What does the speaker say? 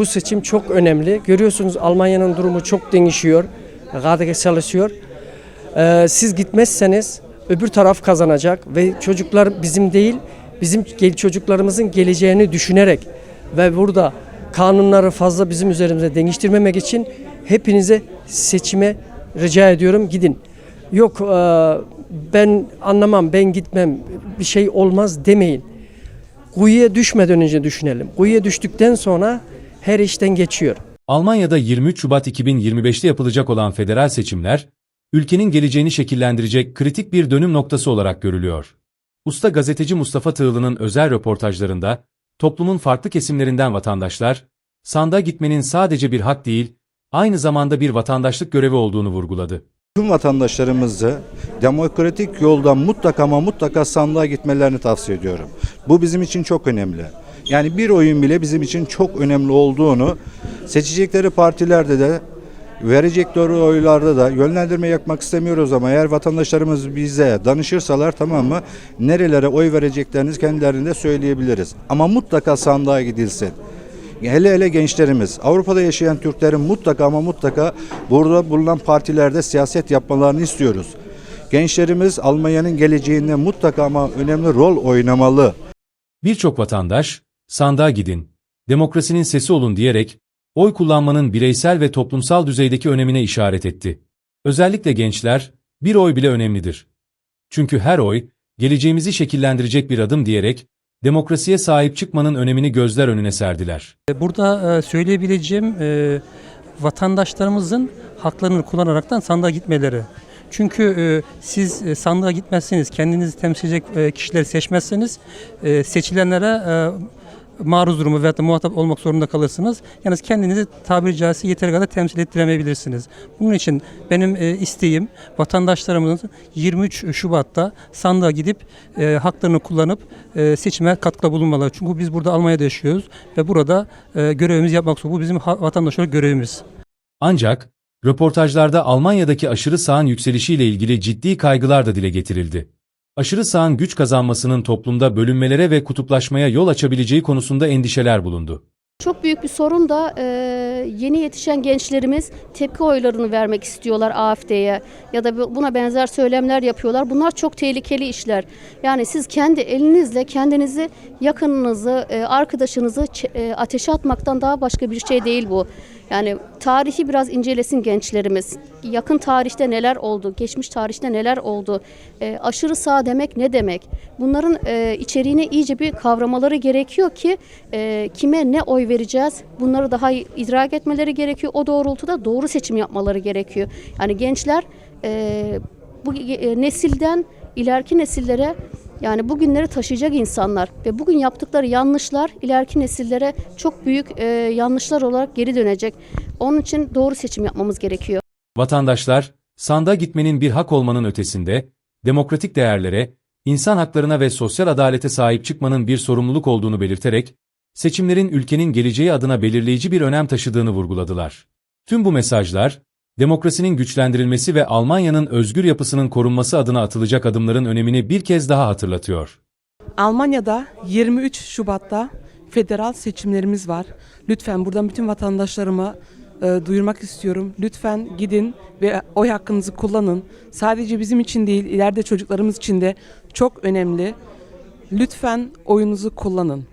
Bu seçim çok önemli. Görüyorsunuz Almanya'nın durumu çok değişiyor. Gardege çalışıyor. Ee, siz gitmezseniz öbür taraf kazanacak ve çocuklar bizim değil, bizim çocuklarımızın geleceğini düşünerek ve burada kanunları fazla bizim üzerimize değiştirmemek için hepinize seçime rica ediyorum gidin. Yok e, ben anlamam, ben gitmem, bir şey olmaz demeyin. Kuyuya düşmeden önce düşünelim. Kuyuya düştükten sonra her işten geçiyor. Almanya'da 23 Şubat 2025'te yapılacak olan federal seçimler, ülkenin geleceğini şekillendirecek kritik bir dönüm noktası olarak görülüyor. Usta gazeteci Mustafa Tığlı'nın özel röportajlarında, toplumun farklı kesimlerinden vatandaşlar, sandığa gitmenin sadece bir hak değil, aynı zamanda bir vatandaşlık görevi olduğunu vurguladı. Tüm vatandaşlarımızı demokratik yoldan mutlaka ama mutlaka sandığa gitmelerini tavsiye ediyorum. Bu bizim için çok önemli. Yani bir oyun bile bizim için çok önemli olduğunu seçecekleri partilerde de verecekleri oylarda da yönlendirme yapmak istemiyoruz ama eğer vatandaşlarımız bize danışırsalar tamam mı nerelere oy vereceklerini kendilerinde söyleyebiliriz. Ama mutlaka sandığa gidilsin. Hele hele gençlerimiz, Avrupa'da yaşayan Türklerin mutlaka ama mutlaka burada bulunan partilerde siyaset yapmalarını istiyoruz. Gençlerimiz Almanya'nın geleceğinde mutlaka ama önemli rol oynamalı. Birçok vatandaş, sandığa gidin, demokrasinin sesi olun diyerek, oy kullanmanın bireysel ve toplumsal düzeydeki önemine işaret etti. Özellikle gençler, bir oy bile önemlidir. Çünkü her oy, geleceğimizi şekillendirecek bir adım diyerek, demokrasiye sahip çıkmanın önemini gözler önüne serdiler. Burada e, söyleyebileceğim e, vatandaşlarımızın haklarını kullanaraktan sandığa gitmeleri. Çünkü e, siz e, sandığa gitmezseniz, kendinizi temsil edecek e, kişileri seçmezseniz e, seçilenlere e, maruz durumu veyahut da muhatap olmak zorunda kalırsınız. Yalnız kendinizi tabiri caizse yeteri kadar temsil ettiremeyebilirsiniz. Bunun için benim e, isteğim vatandaşlarımızın 23 Şubat'ta sandığa gidip e, haklarını kullanıp e, seçime katkıda bulunmaları. Çünkü biz burada Almanya'da yaşıyoruz ve burada e, görevimizi yapmak zorunda. Bu bizim vatandaş olarak görevimiz. Ancak, röportajlarda Almanya'daki aşırı sağın yükselişiyle ilgili ciddi kaygılar da dile getirildi. Aşırı sağın güç kazanmasının toplumda bölünmelere ve kutuplaşmaya yol açabileceği konusunda endişeler bulundu. Çok büyük bir sorun da e, yeni yetişen gençlerimiz tepki oylarını vermek istiyorlar AFD'ye ya da bu- buna benzer söylemler yapıyorlar. Bunlar çok tehlikeli işler. Yani siz kendi elinizle kendinizi, yakınınızı, e, arkadaşınızı e, ateşe atmaktan daha başka bir şey değil bu. Yani tarihi biraz incelesin gençlerimiz. Yakın tarihte neler oldu, geçmiş tarihte neler oldu, e, aşırı sağ demek ne demek? Bunların e, içeriğini iyice bir kavramaları gerekiyor ki e, kime ne oy vereceğiz bunları daha idrak etmeleri gerekiyor. O doğrultuda doğru seçim yapmaları gerekiyor. Yani gençler e, bu e, nesilden ileriki nesillere yani bugünleri taşıyacak insanlar ve bugün yaptıkları yanlışlar ileriki nesillere çok büyük e, yanlışlar olarak geri dönecek. Onun için doğru seçim yapmamız gerekiyor. Vatandaşlar, sandığa gitmenin bir hak olmanın ötesinde, demokratik değerlere, insan haklarına ve sosyal adalete sahip çıkmanın bir sorumluluk olduğunu belirterek, seçimlerin ülkenin geleceği adına belirleyici bir önem taşıdığını vurguladılar. Tüm bu mesajlar, demokrasinin güçlendirilmesi ve Almanya'nın özgür yapısının korunması adına atılacak adımların önemini bir kez daha hatırlatıyor. Almanya'da 23 Şubat'ta federal seçimlerimiz var. Lütfen buradan bütün vatandaşlarıma e, duyurmak istiyorum. Lütfen gidin ve oy hakkınızı kullanın. Sadece bizim için değil, ileride çocuklarımız için de çok önemli. Lütfen oyunuzu kullanın.